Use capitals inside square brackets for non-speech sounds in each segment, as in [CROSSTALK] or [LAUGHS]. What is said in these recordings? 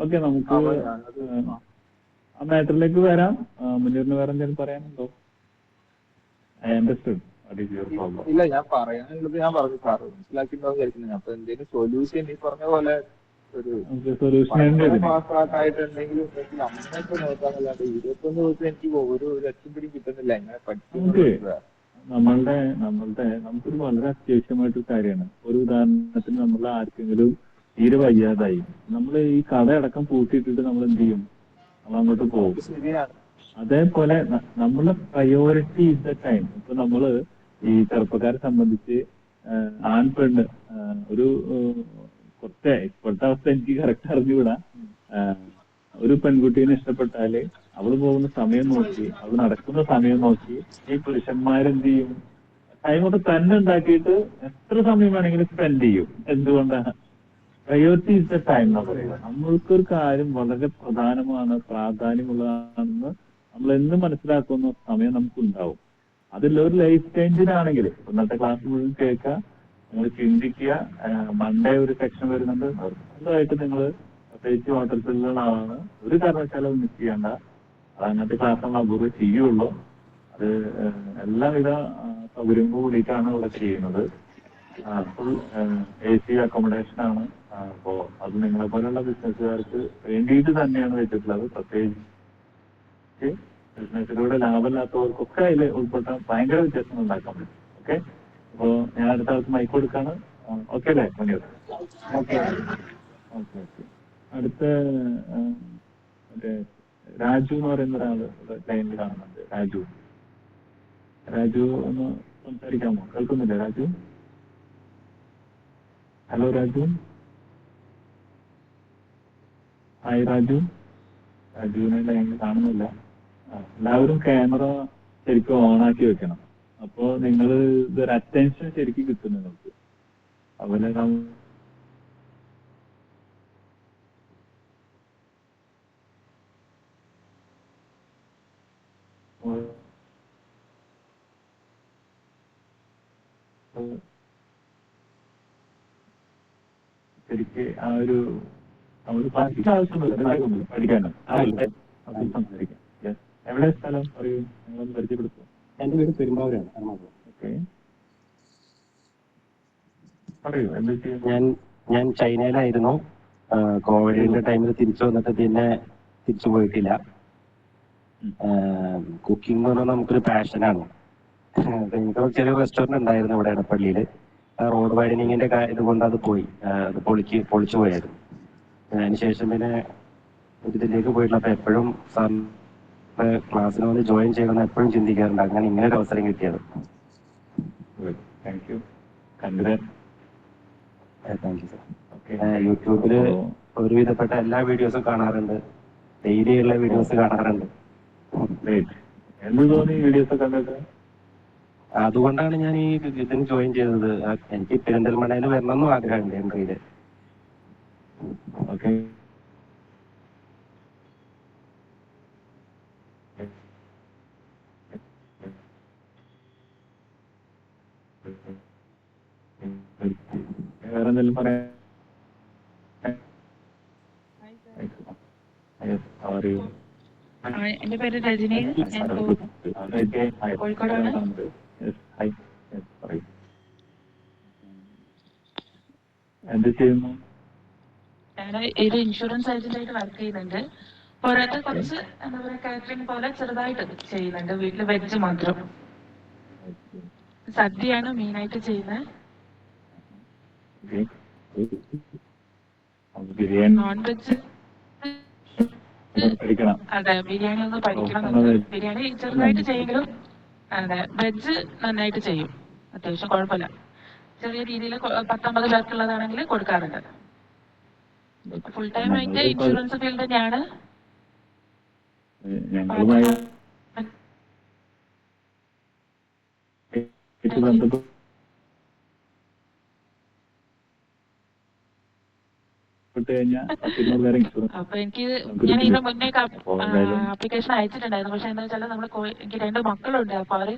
Okay നമുക്ക് ആ, മാറ്ററിലേക്ക് വരാം. മുന്നൂറിന് വേറെ എന്തെങ്കിലും പറയാനുണ്ടോ? ഐ അണ്ടർസ്റ്റുഡ് ഇല്ല ഞാൻ പറയാനുള്ളത് ഞാൻ പറഞ്ഞു സാറ് മനസ്സിലാക്കിയിട്ടുണ്ടാവും വിചാരിക്കുന്നു. അപ്പൊ എന്തെങ്കിലും സൊല്യൂഷൻ ഈ പറഞ്ഞ പോലെ ഒരു നമുക്ക് സൊല്യൂഷൻ ഉണ്ട് ഇതിന് പാസ്സാക്കായിട്ടുണ്ടെങ്കിലും അങ്ങനെയൊക്കെ നോക്കാന്നല്ലാണ്ട് ഇരുപത്തൊന്ന് ദിവസം എനിക്ക് ഒരു ലക്ഷം പിടി കിട്ടുന്നില്ല. എങ്ങനെ പഠിച്ചു നമ്മളുടെ നമ്മളുടെ നമുക്കൊരു വളരെ അത്യാവശ്യമായിട്ടൊരു കാര്യമാണ്. ഒരു ഉദാഹരണത്തിന് നമ്മൾ ആർക്കെങ്കിലും തീരെ വയ്യാതായി. നമ്മൾ ഈ കട കടയടക്കം പൂട്ടിയിട്ടിട്ട് നമ്മൾ എന്ത് ചെയ്യും? നമ്മൾ അങ്ങോട്ട് പോകും. അതേപോലെ നമ്മളെ പ്രയോറിറ്റി ഇസ് ദ ടൈം ഇപ്പൊ നമ്മൾ ഈ ചെറുപ്പക്കാരെ സംബന്ധിച്ച് ആൺ പെണ്ണ് ഒരു കുറച്ച് ഇപ്പോഴത്തെ അവസ്ഥ എനിക്ക് കറക്റ്റ് അറിഞ്ഞുകൂടാ. ഒരു പെൺകുട്ടീനെ ഇഷ്ടപ്പെട്ടാൽ അവൾ പോകുന്ന സമയം നോക്കി അവൾ നടക്കുന്ന സമയം നോക്കി ഈ പുരുഷന്മാരെന്ത് ചെയ്യും? ടൈം കൊണ്ട് തന്നെ ഉണ്ടാക്കിയിട്ട് എത്ര സമയം വേണമെങ്കിലും സ്പെൻഡ് ചെയ്യും. എന്തുകൊണ്ടാണ് പ്രയോറിറ്റി ഇസ് ദ ടൈം നമ്മൾക്ക് ഒരു കാര്യം വളരെ പ്രധാനമാണ് പ്രാധാന്യമുള്ളതാണെന്ന് നമ്മൾ എന്ന് മനസ്സിലാക്കുന്ന സമയം നമുക്ക് ഉണ്ടാവും അതിൽ ഒരു ലൈഫ് ചേഞ്ചിനാണെങ്കിൽ ഇന്നത്തെ ക്ലാസ് മുഴുവൻ കേൾക്കുക നിങ്ങൾ ചിന്തിക്കുക മൺഡേ ഒരു സെക്ഷൻ വരുന്നുണ്ട്. നിർബന്ധമായിട്ട് നിങ്ങൾ പ്രത്യേകിച്ച് വാട്ടർഫില്ലുകളാണ് ഒരു കാരണവശാലും മിസ് ചെയ്യണ്ട. അത് അങ്ങനത്തെ ക്ലാസ് നമ്മൾ അപൂർവം ചെയ്യുള്ളൂ. അത് എല്ലാവിധ സൗകര്യം കൂടിയിട്ടാണ് ഇവിടെ ചെയ്യുന്നത്. ഫുൾ എ സി അക്കോമഡേഷൻ ആണ്. അപ്പോ അത് നിങ്ങളെ പോലുള്ള ബിസിനസ്സുകാർക്ക് വേണ്ടിയിട്ട് തന്നെയാണ് വെച്ചിട്ടുള്ളത്. പ്രത്യേകിച്ച് ബിസിനസ്സിലൂടെ ലാഭമില്ലാത്തവർക്കൊക്കെ അതിൽ ഉൾപ്പെട്ട ഭയങ്കര വ്യത്യാസം ഉണ്ടാക്കാൻ പറ്റും. ഓക്കെ? അപ്പോ ഞാൻ അടുത്ത ആൾക്ക് മൈക്ക് കൊടുക്കാണ്. ഓക്കെ അല്ലേ? മണി ഓക്കെ. ഓക്കെ അടുത്ത മറ്റേ രാജു എന്ന് പറയുന്ന ഒരാൾ ലൈനിൽ കാണുന്നുണ്ട്. രാജു. രാജു ഒന്ന് സംസാരിക്കാമോ? കേൾക്കുന്നില്ലേ രാജു? ഹലോ രാജു. ഹായ് രാജു. രാജുവിനെ ലൈനിൽ കാണുന്നില്ല. എല്ലാവരും ക്യാമറ ശരിക്കും ഓൺ ആക്കി വെക്കണം. അപ്പോ നിങ്ങൾ ഇതൊരു അറ്റൻഷൻ ശരിക്കും കിട്ടും നിങ്ങൾക്ക്. അതുപോലെ ശരിക്ക് ആ ഒരു നമ്മൾ പഠിക്കാൻ ആവശ്യമൊന്നുമില്ല കാര്യമൊന്നുമില്ല പഠിക്കാനും. അത് സംസാരിക്കാം. Yes. എവിടെ സ്ഥലം പറയൂ? നിങ്ങളൊന്ന് പരിചയപ്പെടുത്തും. എന്റെ വീട് പെരുമ്പാവൂരാണ് എറണാകുളം. ഓക്കെ. പറയൂ എന്താ ചെയ്യുന്നത് ഞാൻ ഞാൻ ചൈനയിലായിരുന്നു. കോവിഡിന്റെ ടൈമിൽ തിരിച്ചു വന്നിട്ട് പിന്നെ തിരിച്ചു പോയിട്ടില്ല. കുക്കിംഗ് എന്ന് പറഞ്ഞാൽ നമുക്കൊരു പാഷനാണ്. ഒരു ചെറിയ റെസ്റ്റോറന്റ് ഉണ്ടായിരുന്നു ഇവിടെ ഇടപ്പള്ളിയിൽ റോഡ് വൈഡനിങ്ങിന്റെ ഇതുകൊണ്ട് അത് പോയി. അത് പൊളിക്ക് പൊളിച്ചു പോയായിരുന്നു. അതിനുശേഷം പിന്നെ ഒരു ഇതിലേക്ക് പോയിട്ടുള്ള എപ്പോഴും സാറിന്റെ ക്ലാസ്സിന് വന്ന് ജോയിൻ ചെയ്യണമെന്ന് എപ്പോഴും ചിന്തിക്കാറുണ്ട്. അങ്ങനെ ഇങ്ങനെ ഒരു അവസരം കിട്ടിയത്. Thank you thank you sir okay യൂട്യൂബിൽ ഒരുവിധപ്പെട്ട എല്ലാ വീഡിയോസും കാണാറുണ്ട്. ഡെയിലി ഉള്ള വീഡിയോസ് കാണാറുണ്ട്. എന്ത് തോന്നി വീഡിയോസ് കണ്ടിട്ട് അതുകൊണ്ടാണ് ഞാൻ ഈ ഇതിന് ജോയിൻ ചെയ്തത്. എനിക്ക് എനിക്ക് പെരിന്തൽമണ്ണയിൽ വരണമെന്നും ആഗ്രഹമുണ്ട് എൻട്രിയിൽ ഓക്കെ. വേറെ എന്തെങ്കിലും എന്റെ പേര് രജനി. കോഴിക്കോടാണ്. പറയൂ. എന്ത് ചെയ്യുന്നു? ഞാൻ ഒരു ഇൻഷുറൻസ് ഏജന്റായിട്ട് വർക്ക് ചെയ്യുന്നുണ്ട്. പോരാത്ത കുറച്ച് എന്താ പറയാ കാറ്ററിംഗ് പോലെ ചെറുതായിട്ട് ചെയ്യുന്നുണ്ട്. വീട്ടിൽ വെജ് മാത്രം. സദ്യയാണ് മെയിനായിട്ട് ചെയ്യുന്നത്. നോൺ വെജ് അതെ ബിരിയാണി ഒന്ന് പഠിക്കണം ബിരിയാണി ചെറുതായിട്ട് ചെയ്യെങ്കിലും അതെ വെജ് നന്നായിട്ട് ചെയ്യും. അത്യാവശ്യം കുഴപ്പമില്ല. ചെറിയ രീതിയിൽ പത്തൊമ്പത് പേർക്കുള്ളതാണെങ്കിൽ കൊടുക്കാറുണ്ട്. ഫുൾ ടൈം ആയിട്ട് [LAUGHS] ഇൻഷുറൻസ് ഫീൽഡ് തന്നെയാണ് ഞങ്ങളുമായി അപ്പൊ എനിക്ക് ഞാൻ ഇതിന് മുന്നേ ആപ്ലിക്കേഷൻ അയച്ചിട്ടുണ്ടായിരുന്നു. പക്ഷെ എന്താ വെച്ചാൽ നമ്മൾ എനിക്ക് രണ്ട് മക്കളുണ്ട്. അപ്പൊ അവർ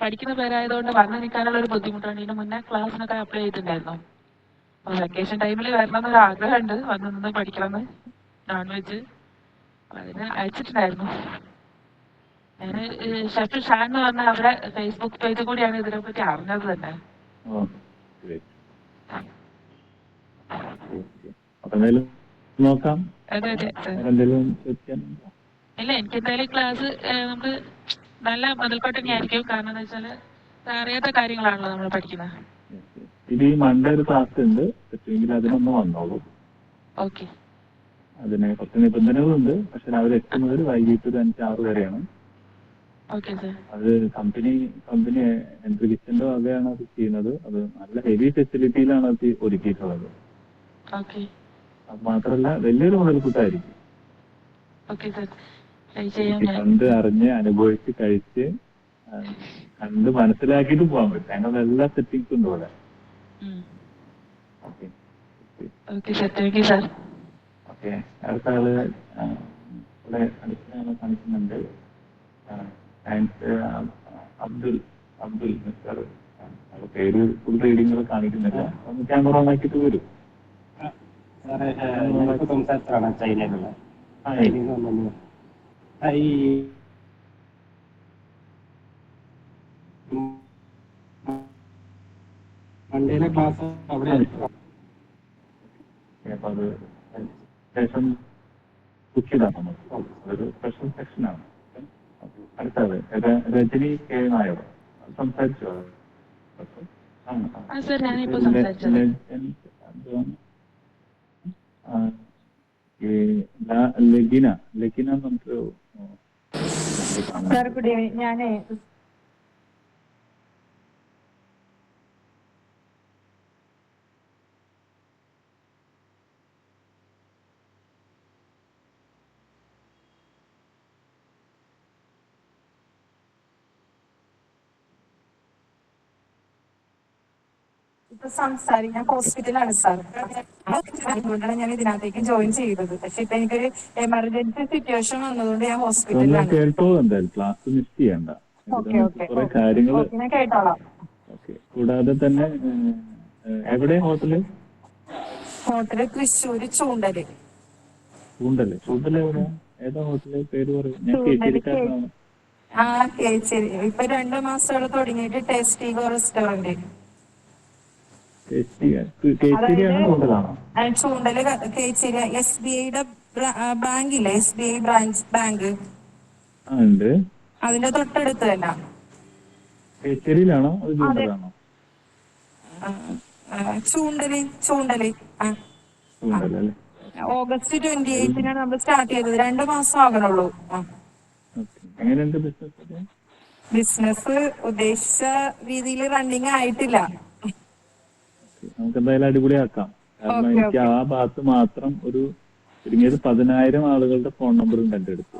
പഠിക്കുന്ന പേരായതുകൊണ്ട് വന്നു നിൽക്കാനുള്ള ഒരു ബുദ്ധിമുട്ടുണ്ട് ഇതിന് മുന്നേ ക്ലാസ്സിനൊക്കെ അപ്ലൈ ചെയ്തിട്ടുണ്ടായിരുന്നു. വെക്കേഷൻ ടൈമിൽ വരണം എന്നൊരു ആഗ്രഹമുണ്ട്. വന്ന് നിന്ന് പഠിക്കണം നോൺ വെജ് അതിന് അയച്ചിട്ടുണ്ടായിരുന്നു. ഞാൻ ഷെഫ് ഷാൻ എന്ന് പറഞ്ഞ അവരുടെ ഫേസ്ബുക്ക് പേജ് കൂടിയാണ് ഇതിനെ പറ്റി അറിഞ്ഞത് തന്നെ. ഇല്ല എനിക്ക് എന്തായാലും ക്ലാസ് നമുക്ക് നല്ല മുതൽക്കോട്ട് തന്നെയായിരിക്കും കാരണം എന്താ വെച്ചാൽ അറിയാത്ത കാര്യങ്ങളാണല്ലോ നമ്മൾ പഠിക്കുന്നത് ഈ മൺഡേ ഒരു ക്ലാസ് ഉണ്ട്. പറ്റുമെങ്കിൽ അതിനൊന്ന് വന്നോളൂ. ഓക്കെ അതിന് കുറച്ച് നിബന്ധനകളുണ്ട്. പക്ഷെ രാവിലെ എട്ട് മുതൽ വൈകിട്ട് ഒരു അഞ്ച് ആറ് വരെയാണ്. അത് കമ്പനി കമ്പനി എൻട്രി കിച്ചന്റെ വകയാണ് അത് ചെയ്യുന്നത്. അത് നല്ല ഹെവി ഫെസിലിറ്റിയിലാണ് അത് ഒരുക്കിയിട്ടുള്ളത്. അത് മാത്രല്ല വലിയൊരു മുതൽക്കൂട്ടായിരിക്കും. കണ്ട് അറിഞ്ഞ് അനുഭവിച്ച് കഴിച്ച് കണ്ട് മനസ്സിലാക്കിയിട്ട് പോകാൻ പറ്റും. ഞങ്ങളുടെ എല്ലാ സെറ്റിങ്സും ഉണ്ട് ഇവിടെ. Okay. Sir thank you sir okay. അടുത്ത ആൾ ഇവിടെ അടുത്ത ആളെ കാണിക്കുന്നുണ്ട്. അബ്ദുൽ അബ്ദുൽ മിസ്റ്റർ. പേര് ഫുൾ റീഡിങ്ങൾ കാണിക്കുന്നില്ല. ഒന്ന് ക്യാമറ ഓൺ ആക്കിയിട്ട് വരും. സംസാരിച്ചതാണ് ചൈനയിലുള്ള. ഈ മണ്ടേലെ ക്ലാസ് അവിടെ അപ്പൊ അത് ശേഷം ഉച്ചിതാണ് നമുക്ക് അതൊരു സ്പെഷ്യൽ സെക്ഷനാണ് അടുത്തത് രജനി കെ. നായർ. സംസാരിച്ചു? ലഗിന. ലഗിന നമുക്ക് സാർ ഗുഡ് ഈവനിങ് ഞാനേ ഇപ്പൊ സംസാരിക്കാൻ ഹോസ്പിറ്റലാണ് സാർ അതുകൊണ്ടാണ് ഞാൻ ഇതിനകത്തേക്ക് ജോയിൻ ചെയ്തത്. പക്ഷെ ഇപ്പൊ എനിക്കൊരു എമർജൻസി സിറ്റുവേഷൻ വന്നതുകൊണ്ട് ഞാൻ ഹോസ്പിറ്റലിലാണ് കേട്ടോ എന്തായാലും? ക്ലാസ് മിസ് ചെയ്യണ്ട. കുറെ കാര്യങ്ങൾ ഞാൻ കേട്ടോളാം. കൂടാതെ തന്നെ എവിടെ ഹോട്ടൽ ഹോട്ടൽ തൃശ്ശൂര് ചൂണ്ടൽ. ചൂണ്ടൽ. ചൂണ്ടൽ എവിടെയാ? ഏതാ ഹോട്ടൽ പേര് പറയും. ഞാൻ ചൂണ്ടൽ ആ കേച്ചേരി. ഇപ്പൊ രണ്ടു മാസത്തോളം തുടങ്ങിയിട്ട് ടേസ്റ്റി റെസ്റ്റോറന്റ് ചൂണ്ടൽ ക- കേച്ചേരി എസ് ബി ഐയുടെ ബാങ്ക് ഇല്ലേ S B I branch bank. അതിന്റെ തൊട്ടടുത്ത് തന്നെ കേച്ചേരിയിലാണോ ചൂണ്ടലാണോ? ചൂണ്ടൽ ചൂണ്ടൽ. ഓഗസ്റ്റ് ട്വന്റി എയ്റ്റിനാണ് നമ്മൾ സ്റ്റാർട്ട് ചെയ്തത്. രണ്ടു മാസം ആകണുള്ളൂ. ബിസിനസ്? ഉദ്ദേശിച്ച രീതിയിൽ റണ്ണിങ് ആയിട്ടില്ല. നമുക്ക് എന്തായാലും അടിപൊളിയാക്കാം. കാരണം എനിക്ക് ആ ഭാഗത്ത് മാത്രം ഒരു ചുരുങ്ങിയത് പതിനായിരം ആളുകളുടെ ഫോൺ നമ്പർ ഉണ്ട് എന്റെ അടുത്ത്.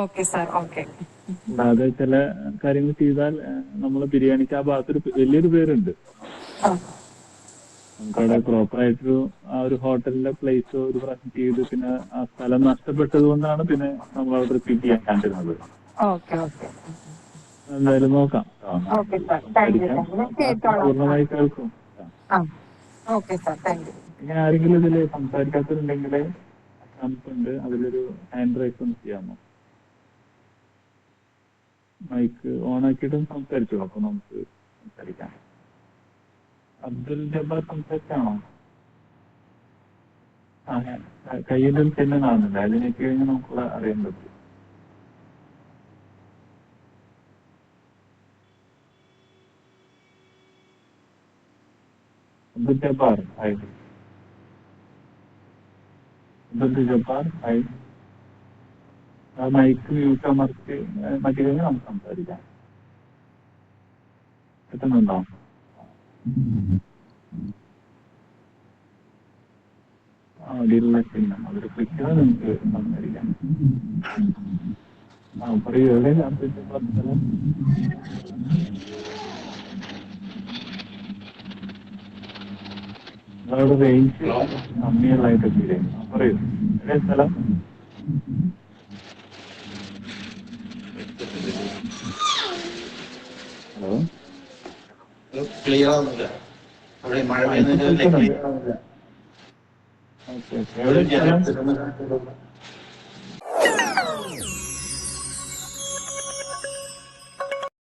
Okay sir. ഓക്കെ. കൂടാതെ ചില കാര്യങ്ങൾ ചെയ്താൽ നമ്മൾ ബിരിയാണിക്ക് ആ ഭാഗത്തൊരു വലിയൊരു പേരുണ്ട്. നമുക്കവിടെ പ്രോപ്പർ ആയിട്ടൊരു ആ ഒരു ഹോട്ടലിന്റെ പ്ലേസ് ഒരു പ്രാവശ്യം ചെയ്ത് പിന്നെ ആ സ്ഥലം നഷ്ടപ്പെട്ടത് കൊണ്ടാണ് പിന്നെ നമ്മൾ അവിടെ റിപ്പീറ്റ് ചെയ്യാൻ കണ്ടിരുന്നത്. എന്തായാലും നോക്കാം. പൂർണമായി കേൾക്കും. Okay sir thank you. ഇനി ആരെങ്കിലും അതിലൊരു ഹാൻഡ് ചെയ്യാമോ? മൈക്ക് ഓൺ അപ്പൊ നമുക്ക് സംസാരിക്കാം. അബ്ദുൽ ജബ്ബാർ അതിനൊക്കെ കഴിഞ്ഞാൽ നമുക്ക് അറിയാൻ പറ്റും. അബ്ദുൽ ജബ്ബാർ ഹായ് അബ്ദുൽ ജബ്ബാർ ഹായ് ആ മൈക്ക് മ്യൂട്ട് അമർത്തി മറ്റു കഴിഞ്ഞാൽ നമുക്ക് സംസാരിക്കാം കിട്ടുന്നുണ്ടോ ആ അടിയിലുള്ള ചിഹ്നം അതൊരു ക്ലിക്ക് ചെയ്താൽ നിങ്ങൾക്ക് സംസാരിക്കാം ആ പറയൂ എവിടെയാണ് നിങ്ങളുടെ റേഞ്ച് കമ്മിയുള്ളതായിട്ടൊക്കെ ഇല്ലേ ആ, പറയൂ. എവിടെ സ്ഥലം? ഹലോ? ക്ലിയർ ആവുന്നില്ല അവിടെ മഴ പെയ്യുന്നതിന്റെ